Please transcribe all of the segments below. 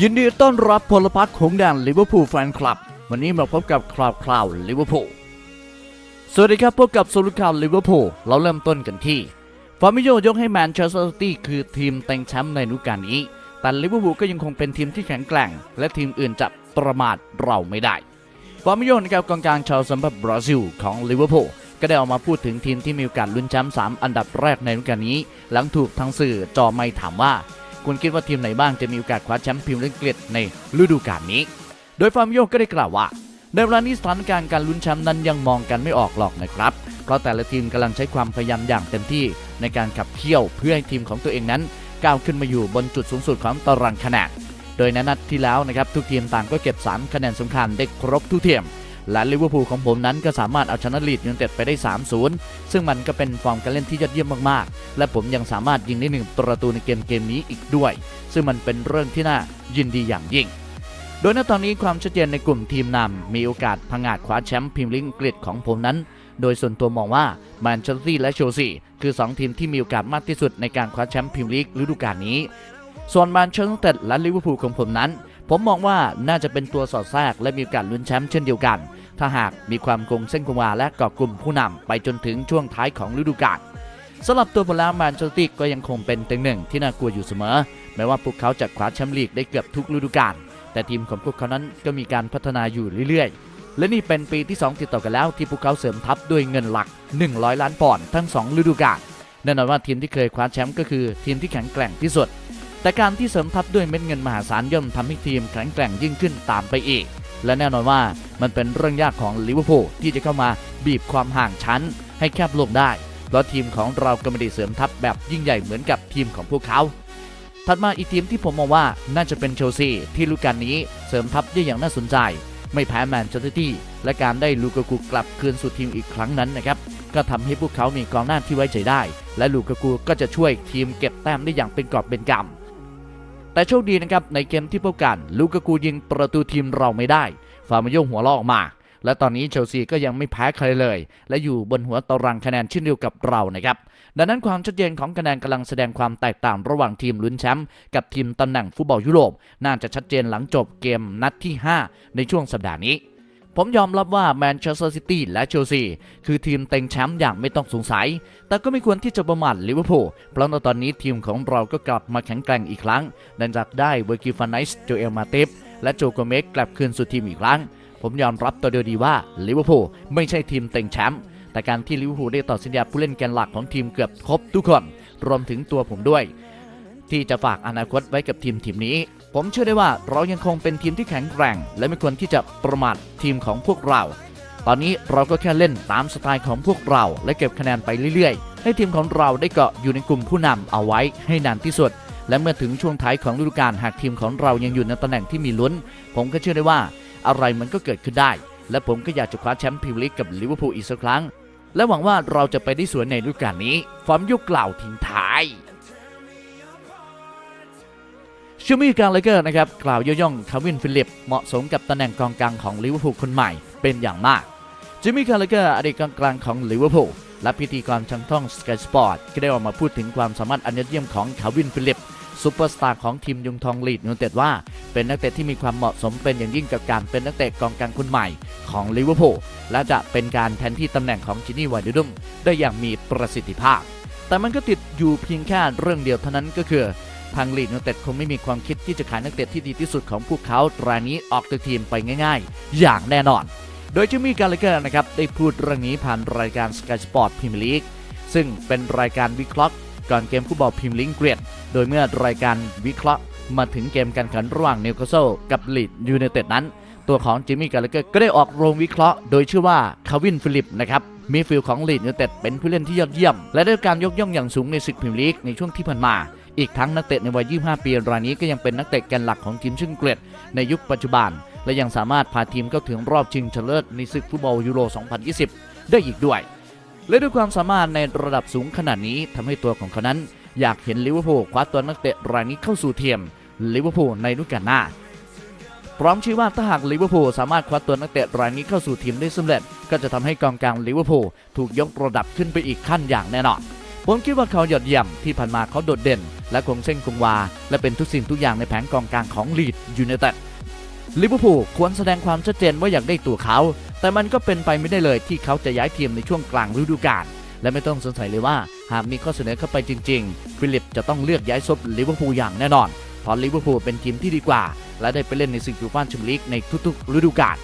ยินดีต้อนรับพลพักของแดนลิเวอร์พูลแฟนคลับ วันนี้มาพบกับคราวคราวลิเวอร์พูลสวัสดีครับพบกับสรุปข่าวลิเวอร์พูลเราเริ่มต้นกันที่ฟาร์มิโยยกให้แมนเชสเตอร์ซิตี้คือทีมเต็งแชมป์ในฤดูกาลนี้ แต่ลิเวอร์พูลก็ยังคงเป็นทีมที่แข็งแกร่ง และทีมอื่นจะประมาทเราไม่ได้ฟาร์มิโยนะครับกองกลางชาวสัมผัสบราซิลของลิเวอร์พูลก็ได้ออกมาพูดถึงทีมที่มีโอกาสลุ้นแชมป์3อันดับแรกในฤดูกาลนี้ หลังถูกทางสื่อจอไม่ถามว่า คุณคิดว่าทีมไหนบ้างจะมีโอกาสคว้าแชมป์พรีเมียร์ลีกอังกฤษในฤดูกาลนี้ โดยฟาร์มโยก็ได้กล่าวว่าในเวลานี้สถานการณ์การลุ้นแชมป์นั้นยังมองกันไม่ออกหรอกนะครับ เพราะแต่ละทีมกำลังใช้ความพยายามอย่างเต็มที่ในการขับเคี่ยวเพื่อให้ทีมของตัวเองนั้นก้าวขึ้นมาอยู่บนจุดสูงสุดของตารางคะแนน โดยในนัดที่แล้วนะครับทุกทีมต่างก็เก็บ 3 คะแนนสำคัญได้ครบทุกทีม และลิเวอร์พูลของผมนั้นก็สามารถเอาชนะลีดยูไนเต็ดไปได้ 3-0 ซึ่งมันก็เป็นฟอร์มการเล่นที่ยอดเยี่ยมมากๆ และผมยังสามารถยิงได้หนึ่งประตูในเกมเกมนี้อีกด้วย ซึ่งมันเป็นเรื่องที่น่ายินดีอย่างยิ่ง โดยณตอนนี้ความชัดเจนในกลุ่มทีมนำมีโอกาสพังอาจคว้าแชมป์พรีเมียร์ลีกอังกฤษของผมนั้น โดยส่วนตัวมองว่าแมนเชสเตอร์และเชลซีคือ 2 ทีมที่มีโอกาสมากที่สุดในการคว้าแชมป์พรีเมียร์ลีกฤดูกาลนี้ส่วนแมนเชสเตอร์และลิเวอร์พูลของผมนั้น ผมมองว่าน่าจะเป็นตัวสอดแทรกและมีโอกาสลุ้นแชมป์เช่นเดียวกัน ถ้าหากมีความคงเส้นคงวาและเกาะกลุ่มผู้นำไปจนถึงช่วงท้ายของฤดูกาลสำหรับตัวผมแล้วแมนเชสเตอร์ซิก็ยังคงเป็นต็งหนึ่งที่น่ากลัวอยู่เสมอ แม้ว่าพวกเขาจะคว้าแชมป์ลีกได้เกือบทุกฤดูกาลแต่ทีมของพวกเขานั้นก็มีการพัฒนาอยู่เรื่อยๆ และนี่เป็นปีที่ 2 ติดต่อกันแล้วที่พวกเขาเสริมทัพด้วยเงินหลัก 100 ล้านปอนด์ทั้ง 2 ฤดูกาลแน่นอนว่าทีมที่เคยคว้าแชมป์ก็คือทีมที่แข็งแกร่งที่สุด แต่การที่เสริมทัพด้วยเม็ดเงินมหาศาลย่อมทำให้ทีมแข็งแกร่งยิ่งขึ้นตามไปอีก และแน่นอนว่ามันเป็นเรื่องยากของลิเวอร์พูลที่จะเข้ามาบีบความห่างชั้นให้แคบลงได้ เพราะทีมของเราก็ไม่ได้เสริมทัพแบบยิ่งใหญ่เหมือนกับทีมของพวกเขา ถัดมาอีกทีมที่ผมมองว่าน่าจะเป็นเชลซีที่ฤดูกาลนี้เสริมทัพได้อย่างน่าสนใจ ไม่แพ้แมนเชสเตอร์ซิตี้และการได้ลูกากูกลับคืนสู่ทีมอีกครั้งนั้นนะครับก็ทำให้พวกเขามีกองหน้าที่ไว้ใจได้ และลูกากูก็จะช่วยทีมเก็บแต้มได้อย่างเป็นกอบเป็นกำ แต่โชคดีนะครับในเกมที่พบกันลูกากูยิงประตูทีมเราไม่ได้ ฟาร์มโยงหัวลออกมา และตอนนี้เชลซีก็ยังไม่แพ้ใครเลย และอยู่บนหัวตารางคะแนนเช่นเดียวกับเรานะครับดังนั้นความชัดเจนของคะแนนกำลังแสดงความแตกต่างระหว่างทีมลุ้นแชมป์กับทีมตำแหน่งฟุตบอลยุโรป น่าจะชัดเจนหลังจบเกมนัดที่ 5 ในช่วงสัปดาห์นี้ ผมยอมรับว่าแมนเชสเตอร์ซิตี้และเชลซีคือทีมเต็งแชมป์อย่างไม่ต้องสงสัย แต่ก็ไม่ควรที่จะประมาทลิเวอร์พูลเพราะในตอนนี้ทีมของเราก็กลับมาแข็งแกร่งอีกครั้งหลังจากได้เวอร์กิฟานไนส์โจเอลมาติฟและโจโกเมกกลับคืนสู่ทีมอีกครั้ง ผมยอมรับตัวเดียวดีว่าลิเวอร์พูลไม่ใช่ทีมเต็งแชมป์แต่การที่ลิเวอร์พูลได้ต่อสัญญาผู้เล่นแกนหลักของทีมเกือบครบทุกคน รวมถึงตัวผมด้วย ที่จะฝากอนาคตไว้กับทีมทีมนี้ ผมเชื่อได้ว่าเรายังคงเป็นทีมที่แข็งแกร่ง และไม่ควรที่จะประมาททีมของพวกเรา ตอนนี้เราก็แค่เล่นตามสไตล์ของพวกเรา และเก็บคะแนนไปเรื่อยๆ ให้ทีมของเราได้เกาะอยู่ในกลุ่มผู้นำเอาไว้ให้นานที่สุด และเมื่อถึงช่วงท้ายของฤดูกาลหากทีมของเรายังอยู่ในตำแหน่งที่มีลุ้น ผมก็เชื่อได้ว่าอะไรมันก็เกิดขึ้นได้ และผมก็อยากจะคว้าแชมป์พรีเมียร์ลีกกับลิเวอร์พูลอีกสักครั้ง และหวังว่าเราจะไปได้สวยในฤดูกาลนี้ฟอร์มยุคกล่าวทิ้งท้าย ชูมี่การเลเกอร์นะครับกล่าวยกย่องคาวินฟิลิป เหมาะสมกับตำแหน่งกองกลางของลิเวอร์พูลคนใหม่เป็นอย่างมากจิมมี่คาร์เลเกอร์อดีตกองกลางของลิเวอร์พูลและพิธีกรทางท่องสกายสปอร์ตก็ได้ออกมาพูดถึงความสามารถอันยอดเยี่ยมของคาวินฟิลิปซูเปอร์สตาร์ของทีมยุงทองลีดยูนเต็ดว่า เป็นนักเตะที่มีความเหมาะสมเป็นอย่างยิ่งกับการเป็นนักเตะกองกลางคนใหม่ของลิเวอร์พูลและจะเป็นการแทนที่ตำแหน่งของจินนี่ไวเดดุมได้อย่างมีประสิทธิภาพ แต่มันก็ติดอยู่เพียงแค่เรื่องเดียวเท่านั้นก็คือ ทางลีดยูไนเต็ดคงไม่มีความคิดที่จะขายนักเตะที่ดีที่สุดของพวกเขารายนี้ออกจากทีมไปง่าย ๆ อย่างแน่นอน โดยจิมมี่การ์เลเกอร์นะครับได้พูดเรื่องนี้ผ่านรายการ Sky Sport Premier League ซึ่งเป็นรายการวิเคราะห์ก่อนเกมฟุตบอลพรีเมียร์ลีกอังกรีกโดยเมื่อรายการวิเคราะห์มาถึงเกมการแข่งขันระหว่างนิวคาสเซิลกับลีดยูไนเต็ดนั้น ตัวของจิมมี่การ์เลเกอร์ก็ได้ออกโรงวิเคราะห์ โดยชื่อว่าคาวินฟิลิปนะครับมีฟิลของลีดยูไนเต็ดเป็นผู้เล่นที่ยอดเยี่ยม และได้การยกย่องอย่างสูงในศึกพรีเมียร์ลีกในช่วงที่ผ่านมา อีกทั้งนักเตะในวัย 25 ปีรายนี้ก็ยังเป็นนักเตะแกนหลักของทีมชึ่งเกรดในยุคปัจจุบัน และยังสามารถพาทีมเข้าถึงรอบชิงชนะเลิศในศึกฟุตบอลยูโร 2020 ได้อีกด้วย และด้วยความสามารถในระดับสูงขนาดนี้ทำให้ตัวของเขานั้น อยากเห็นลิเวอร์พูลคว้าตัวนักเตะรายนี้เข้าสู่ทีมลิเวอร์พูลในฤดูกาลหน้าพร้อมชี้ว่าถ้าหากลิเวอร์พูลสามารถคว้าตัวนักเตะรายนี้เข้าสู่ทีมได้สำเร็จ ก็จะทำให้กองกลางลิเวอร์พูลถูกยกระดับขึ้นไปอีกขั้นอย่างแน่นอน ผมคิดว่าเขายอดเยี่ยมที่ผ่านมาเขาโดดเด่น และคงเส้นคงวา และเป็นทุกสิ่งทุกอย่างในแผนกองกลางของลีดยูไนเต็ดลิเวอร์พูลควรแสดงความชัดเจนว่าอยากได้ตัวเขา แต่มันก็เป็นไปไม่ได้เลยที่เขาจะย้ายทีมในช่วงกลางฤดูกาลและไม่ต้องสงสัยเลยว่าหากมีข้อเสนอเข้าไปจริง ๆ ฟิลิปจะต้องเลือกย้ายซบลิเวอร์พูลอย่างแน่นอนเพราะลิเวอร์พูลเป็นทีมที่ดีกว่า และได้ไปเล่นในศึกยูฟ่าแชมเปี้ยนลีกในทุกๆฤดูกาล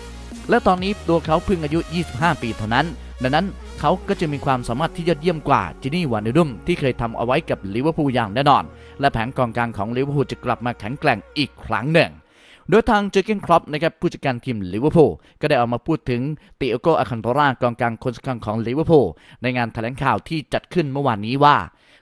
และตอนนี้ตัวเขาเพิ่งอายุ 25 ปีเท่านั้น ดังนั้น เขาก็จะมีความสามารถที่ยอดเยี่ยมกว่าจินี่วานเดดุมที่เคยทำเอาไว้กับลิเวอร์พูลอย่างแน่นอน และแผงกองกลางของลิเวอร์พูลจะกลับมาแข็งแกร่งอีกครั้งหนึ่งโดยทางเจอเกนครอปนะครับผู้จัดการทีมลิเวอร์พูลก็ได้ออกมาพูดถึงติโอโกอาคันโตรากองกลางคนสำคัญของลิเวอร์พูลในงานแถลงข่าวที่จัดขึ้นเมื่อวานนี้ว่า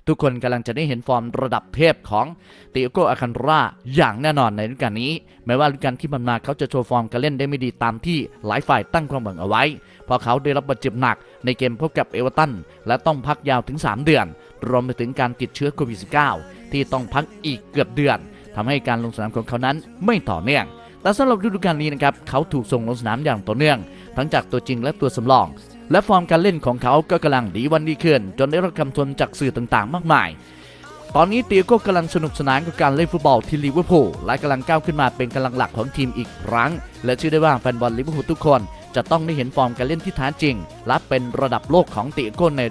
ทุกคนกำลังจะได้เห็นฟอร์มระดับเทพของติโอโกอาคันโตราอย่างแน่นอนในฤดูกาลนี้แม้ว่าฤดูกาลที่ผ่านมาเขาจะโชว์ฟอร์มการเล่นได้ไม่ดีตามที่หลายฝ่ายตั้งความหวังเอาไว้ เพราะเขาได้รับบาดเจ็บหนักในเกมพบกับเอเวอร์ตันและต้องพักยาวถึง 3 เดือน รวมไปถึงการติดเชื้อโควิด -19 ที่ต้องพักอีกเกือบเดือนทำให้การลงสนามของเขานั้นไม่ต่อเนื่อง แต่สำหรับฤดูกาลนี้นะครับเขาถูกส่งลงสนามอย่างต่อเนื่อง ทั้งจากตัวจริงและตัวสำรองและฟอร์มการเล่นของเขาก็กำลังดีวันดีขึ้น จนได้รับคำชมจากสื่อต่างๆ มากมาย ตอนนี้เตียโก็กำลังสนุกสนานกับการเล่นฟุตบอลที่ลิเวอร์พูลและกำลังก้าวขึ้นมาเป็นกำลังหลักของทีมอีกครั้ง และเชื่อได้ว่าแฟนบอลลิเวอร์พูลทุกคน จะต้องได้เห็นฟอร์มการเล่นที่แท้จริง และเป็นระดับโลกของตียโก้ใน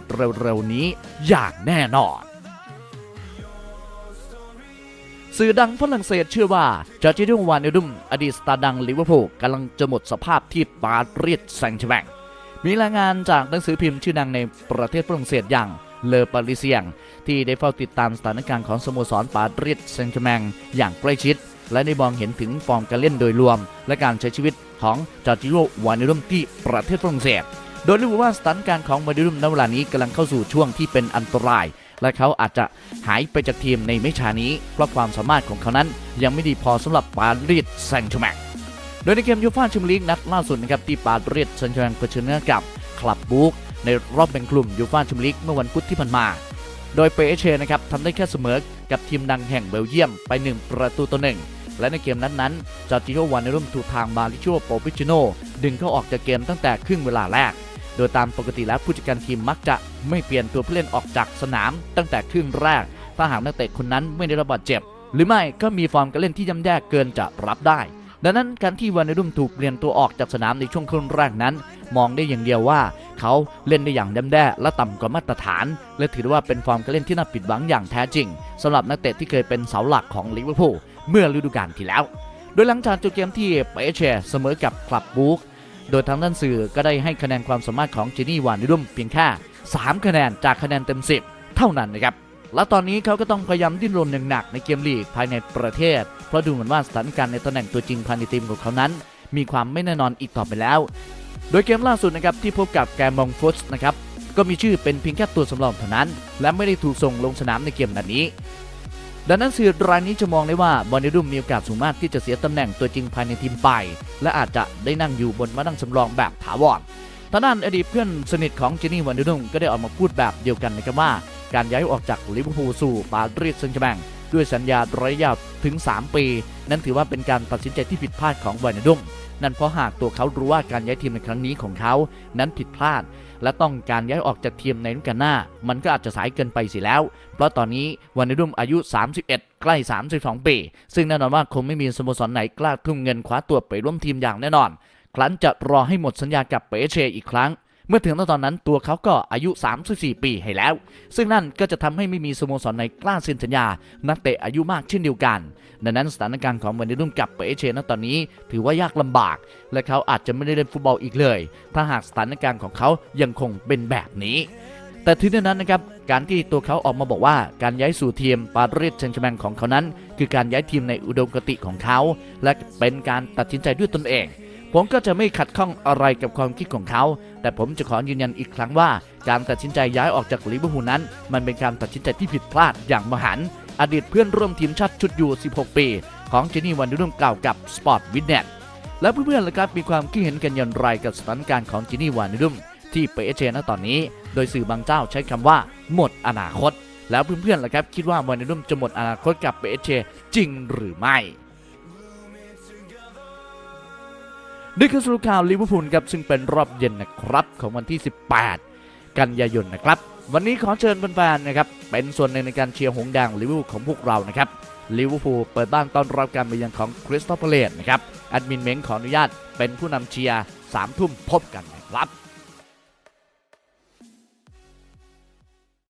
เร็วๆนี้อย่างแน่นอน สื่อดังฝรั่งเศสเชื่อว่าจอร์จิโดวานเนดุมอดีตสตาร์ดังลิเวอร์พูลกำลังจะหมดสภาพที่ปารีสแซงต์แชร์มงมีรายงานจากหนังสือพิมพ์ชื่อดังในประเทศฝรั่งเศสอย่างเลอปาริเซียง ที่ได้เฝ้าติดตามสถานการณ์ของสโมสรปารีสแซงต์แชร์แมงอย่างใกล้ชิด และได้มองเห็นถึงฟอร์มการเล่นโดยรวม และการใช้ชีวิตของจอร์จิโดวานเนดุมที่ประเทศฝรั่งเศส โดยรู้ว่าสถานการณ์ของวานเนดุมณเวลานี้กำลังเข้าสู่ช่วงที่เป็นอันตราย และเขาอาจจะหายไปจากทีมในไม่ช้านี้เพราะความสามารถของเขานั้น ยังไม่ดีพอสำหรับปารีสแซงต์แชร์แมงโดยในเกมยูฟ่าแชมเปี้ยนลีกนัดล่าสุดนะครับที่ปารีสแซงต์แชร์แมงเผชิญหน้ากับคลับบูกในรอบแบ่งกลุ่มยูฟ่าแชมเปี้ยนลีกเมื่อวันพุธที่ผ่านมา โดยเปเชนะครับทำได้แค่เสมอกับทีมดังแห่งเบลเยียมไป 1 ประตูต่อหนึ่ง และในเกมนั้นๆจอร์จิโอวานเนรุมถูกทางมาริโชโปปิชิโนดึงเข้าออกจากเกมตั้งแต่ครึ่งเวลาแรก โดยตามปกติแล้วผู้จัดการทีมมักจะไม่เปลี่ยนตัวผู้เล่นออกจากสนาม ตั้งแต่ครึ่งแรก ถ้าหากนักเตะคนนั้นไม่ได้รับบาดเจ็บ หรือไม่ก็มีฟอร์มการเล่นที่ย่ำแย่เกินจะรับได้ ดังนั้นการที่วานเนรุมถูกเปลี่ยนตัวออกจากสนามในช่วงครึ่งแรกนั้น มองได้อย่างเดียวว่า เขาเล่นได้อย่างย่ำแย่และต่ำกว่ามาตรฐาน และถือว่าเป็นฟอร์มการเล่นที่น่าผิดหวังอย่างแท้จริงสำหรับนักเตะที่เคยเป็นเสาหลักของลิเวอร์พูล เมื่อฤดูกาลที่แล้ว โดยหลังจากจบเกมที่เปเชเสมอกับคลับบูกโดยทางด้านสื่อก็ได้ให้คะแนนความสามารถของเจนี่วานดิดุมเพียงแค่3คะแนนจากคะแนนเต็ม 10 เท่านั้นนะครับ และตอนนี้เขาก็ต้องพยายามดิ้นรนอย่างหนักในเกมลีกภายในประเทศ เพราะดูเหมือนว่าสถานการณ์ในตำแหน่งตัวจริงภายในทีมของเขานั้น มีความไม่แน่นอนอีกต่อไปแล้ว โดยเกมล่าสุดนะครับที่พบกับแกมองฟุตส์นะครับก็มีชื่อเป็นเพียงแค่ตัวสำรองเท่านั้น และไม่ได้ถูกส่งลงสนามในเกมนัดนี้ ดังนั้นสื่อรายนี้จะมองได้ว่าบอลเนดุมมีโอกาสสูงมากที่จะเสียตำแหน่งตัวจริงภายในทีมไป และอาจจะได้นั่งอยู่บนมานั่งสำรองแบบถาวรทางด้านอดีตเพื่อนสนิทของเจนี่วันเดดุมก็ได้ออกมาพูดแบบเดียวกันนะครับว่า การย้ายออกจากลิเวอร์พูลสู่ปารีสแซงต์แชร์แมงด้วยสัญญาระยะยาวถึง 3 ปี นั้นถือว่าเป็นการตัดสินใจที่ผิดพลาดของวันเดดุม นั่นเพราะหากตัวเขารู้ว่าการย้ายทีมในครั้งนี้ของเขา นั้นผิดพลาด และต้องการย้ายออกจากทีมในฤดูกาลหน้า มันก็อาจจะสายเกินไปเสียแล้ว เพราะตอนนี้วานเนดุมอายุ 31 ใกล้ 32 ปี ซึ่งแน่นอนว่าคงไม่มีสโมสรไหนกล้าทุ่มเงินคว้าตัวไปร่วมทีมอย่างแน่นอน ครั้นจะรอให้หมดสัญญากับเปเชอีกครั้ง เมื่อถึงตอนนั้นตัวเขาก็อายุ 34 ปีให้แล้ว ซึ่งนั่นก็จะทำให้ไม่มีสโมสรไหนกล้าเซ็นสัญญา นักเตะอายุมากเช่นเดียวกัน ดังนั้นสถานการณ์ของวันเดนุ่มกับเปเชณตอนนี้ ถือว่ายากลำบาก และเขาอาจจะไม่ได้เล่นฟุตบอลอีกเลย ถ้าหากสถานการณ์ของเขายังคงเป็นแบบนี้ แต่ถึงนั้นนะครับการที่ตัวเขาออกมาบอกว่าการย้ายสู่ทีมปารีสแซงต์แชร์แมงของเขานั้น คือการย้ายทีมในอุดมคติของเขา และเป็นการตัดสินใจด้วยตนเอง ผมก็จะไม่ขัดข้องอะไรกับความคิดของเขา แต่ผมจะขอยืนยันอีกครั้งว่า การตัดสินใจย้ายออกจากลิเวอร์พูลนั้น มันเป็นการตัดสินใจที่ผิดพลาดอย่างมหันต์อดีตเพื่อนร่วมทีมชาติชุดยู 16 ปี ของเจนี่วันดุ่มกล่าวกับสปอร์ตวิดเน็ตและเพื่อนๆล่ะครับมีความคิดเห็นกันอย่างไรกับสถานการณ์ของเจนี่วานดุมที่เปเอเชณตอนนี้ โดยสื่อบางเจ้าใช้คำว่า หมดอนาคต แล้วเพื่อนๆล่ะครับคิดว่าวานดุมจะหมดอนาคตกับเปเชจริงหรือไม่ นี่คือสรุปข่าวลิเวอร์พูลครับซึ่งเป็นรอบเย็นนะครับของวันที่ 18 กันยายนนะครับ วันนี้ขอเชิญแฟนๆนะครับเป็นส่วนหนึ่งในการเชียร์หงส์แดงลิเวอร์พูลของพวกเรานะครับลิเวอร์พูลเปิดบ้านต้อนรับการมาเยือนของคริสตัลพาเลตนะครับแอดมินเม้งขออนุญาตเป็นผู้นำเชียร์สามทุ่มพบกันนะครับ